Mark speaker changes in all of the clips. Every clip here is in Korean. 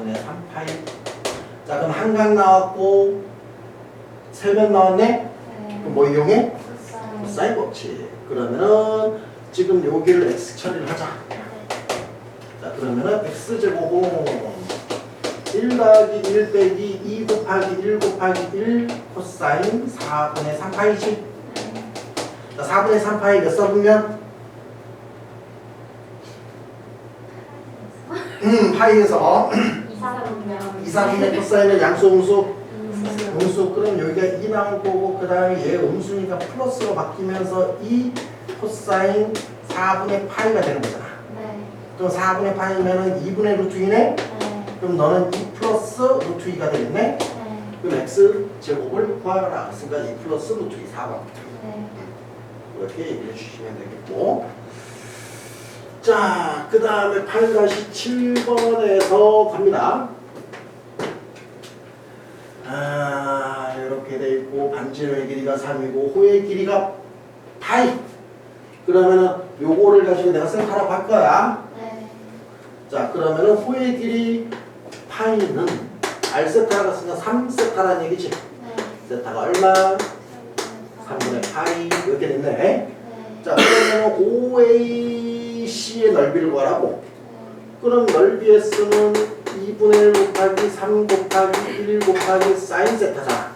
Speaker 1: 4분의 3 파이 자 그럼 한각 나왔고 세변 나왔네?
Speaker 2: 네.
Speaker 1: 그럼 뭐 이용해?
Speaker 2: 코사인.
Speaker 1: 사인 법칙 그러면은 지금 여기를 x 처리를 하자
Speaker 2: 네.
Speaker 1: 자 그러면은 x제곱은 1 더하기 1 빼기 2 곱하기 1 곱하기 1 코사인 4분의 3 파이지
Speaker 2: 네.
Speaker 1: 자 4분의 3 파이 몇 써보면 음 파이에서. 2, 4분의 코사인은 양수 음수
Speaker 2: 음수.
Speaker 1: 음수 그럼 여기가 2 나올 거고 그 다음에 얘 음수니까 플러스로 바뀌면서 2 코사인 4분의 파이가 되는 거잖아
Speaker 2: 네.
Speaker 1: 그럼 4분의 파이면은 2분의 루트 2네
Speaker 2: 네.
Speaker 1: 그럼 너는 2 플러스 루트 2가 되겠네
Speaker 2: 네.
Speaker 1: 그럼 x 제곱을 구하라 그러니까 2 플러스 루트 2 4번
Speaker 2: 네.
Speaker 1: 이렇게 얘기해 주시면 되겠고 자, 그 다음에 8-7번에서 갑니다. 아, 이렇게 돼 있고 반지름의 길이가 3이고 호의 길이가 파이. 그러면은 요거를 가지고 내가 생각하라고 할 거야.
Speaker 2: 네.
Speaker 1: 자, 그러면은 호의 길이 파이는 R세타가 쓰니까 3세타라는 얘기지.
Speaker 2: 네.
Speaker 1: 세타가 얼마? 3분의 파이 이렇게 됐네.
Speaker 2: 네.
Speaker 1: 자, 그러면 OAC의 넓이를 구하라고. 그럼 넓이의 수는 2분의 1 곱하기 3 곱하기 1 곱하기 사인 세타잖아.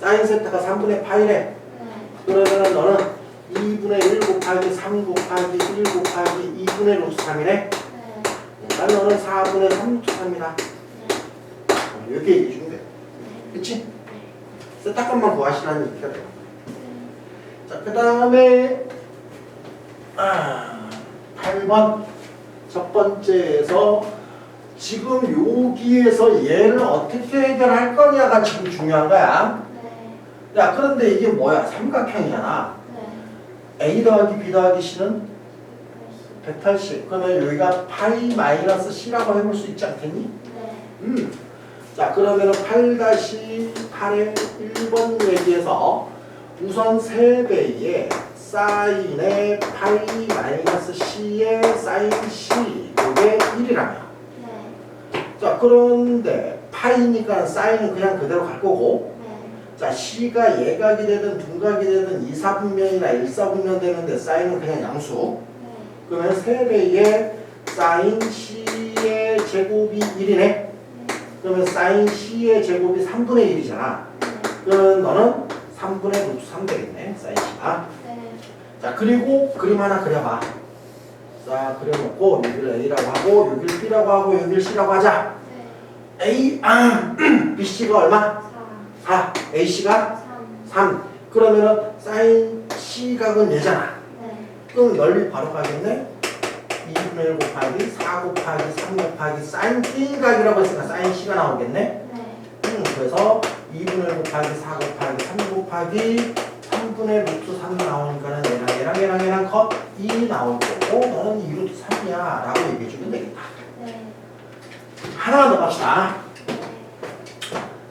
Speaker 1: 사인 세타가 3분의 파이래. 그러면 너는 2분의 1 곱하기 3 곱하기 1 곱하기 2분의 루트 3이네. 그러니까 너는 4분의 3 루트 3이다. 이렇게 얘기해 주면 돼. 그치? 세타값만 구하시라는 얘기가 돼. 자, 그 다음에 아, 8번 첫 번째에서 지금 여기에서 얘를 어떻게 해결할 거냐가 지금 중요한 거야. 야, 그런데 이게 뭐야? 삼각형이잖아. A 더하기 B 더하기 C는 180. 그러면 여기가 파이 마이너스 C라고 해볼 수 있지 않겠니? 음. 자, 그러면은 8-8의 1번 얘기에서 우선 3배의 사인의 파이 마이너스 C의 사인 C 이게 1이라며. 자, 그런데 파이니까 사인은 그냥 그대로 갈 거고 자, C가 예각이 되든 둔각이 되든 2, 4분면이나 1, 4분면 되는데 사인은 그냥 양수. 그러면 3배의 사인 C의 제곱이 1이네. 그러면 사인 C의 제곱이 3분의 1이잖아. 그러면 너는 3분의 루트 3 되겠네. 사인 C가. 자, 그리고 그림 하나 그려봐. 자, 그려놓고 여기를 A라고 하고 여기를 B라고 하고 여기를 C라고 하자. A, 아, BC가 얼마? 4. AC가 3. 그러면은 사인 C각은 얘잖아. 그럼 넓이 바로 가겠네? 2분의 1 곱하기 4 곱하기 3 곱하기 사인 B각이라고 했으니까 사인 C가 나오겠네? 음, 그래서 2분의 1 곱하기 4 곱하기 3 곱하기 3분의 루트 3 나오니까는 얘랑 얘랑 얘랑 얘랑 컷 2 나올 거고 너는 2 루트 3이야 라고 얘기해주면 되겠다. 하나만 더 갑시다.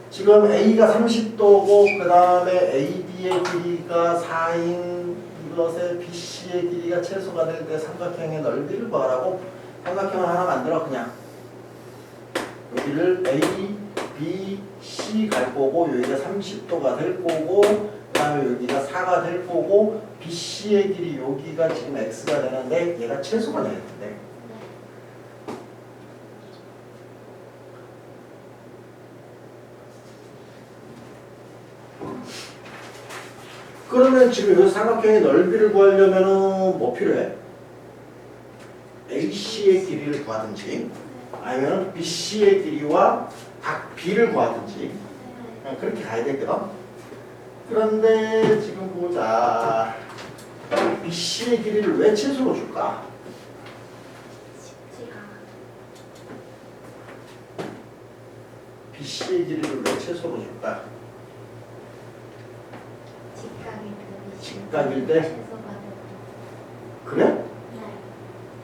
Speaker 1: 지금 A가 30도고 그 다음에 AB의 길이가 4인 이것의 BC의 길이가 최소가 될 때 삼각형의 넓이를 구하라고 삼각형을 하나 만들어 그냥 여기를 A, B, C 갈 거고 여기가 30도가 될 거고 그 다음에 여기가 4가 될 거고 BC의 길이 여기가 지금 X가 되는데 얘가 최소가 되는데 그러면 지금 이 삼각형의 넓이를 구하려면은 뭐 필요해? AC의 길이를 구하든지 아니면 BC의 길이와 각 B를 구하든지 그냥 그렇게 가야 되거든. 그런데 지금 보자. BC의 길이를 왜 최소로 줄까? BC의 길이를 왜 최소로 줄까? 직각일 때? 그래?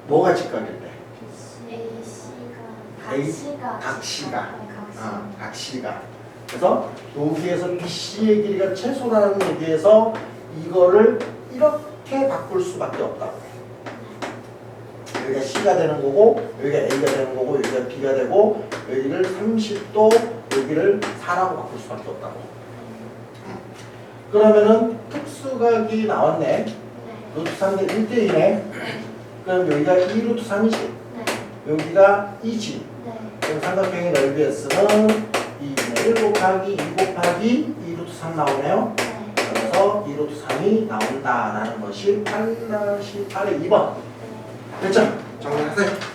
Speaker 1: 뭐가 직각일 때? 각시가. 아, 각시가. 그래서 여기에서 BC의 길이가 최소라는 얘기에서 이거를 이렇게 바꿀 수밖에 없다고 해. 여기가 C가 되는 거고 여기가 A가 되는 거고 여기가 B가 되고 여기를 30도 여기를 4라고 바꿀 수밖에 없다고 그러면은 특수각이 나왔네
Speaker 2: 네.
Speaker 1: 루트 3대 1대2네 그럼 여기가 2루트 3이지
Speaker 2: 네.
Speaker 1: 여기가 2지
Speaker 2: 네.
Speaker 1: 그럼 삼각형의 넓이 S는 2분의 1 곱하기 2 곱하기 2루트 3 나오네요
Speaker 2: 네.
Speaker 1: 그래서 2루트 3이 나온다라는 것이 8, 8의 2번 됐죠? 정리하세요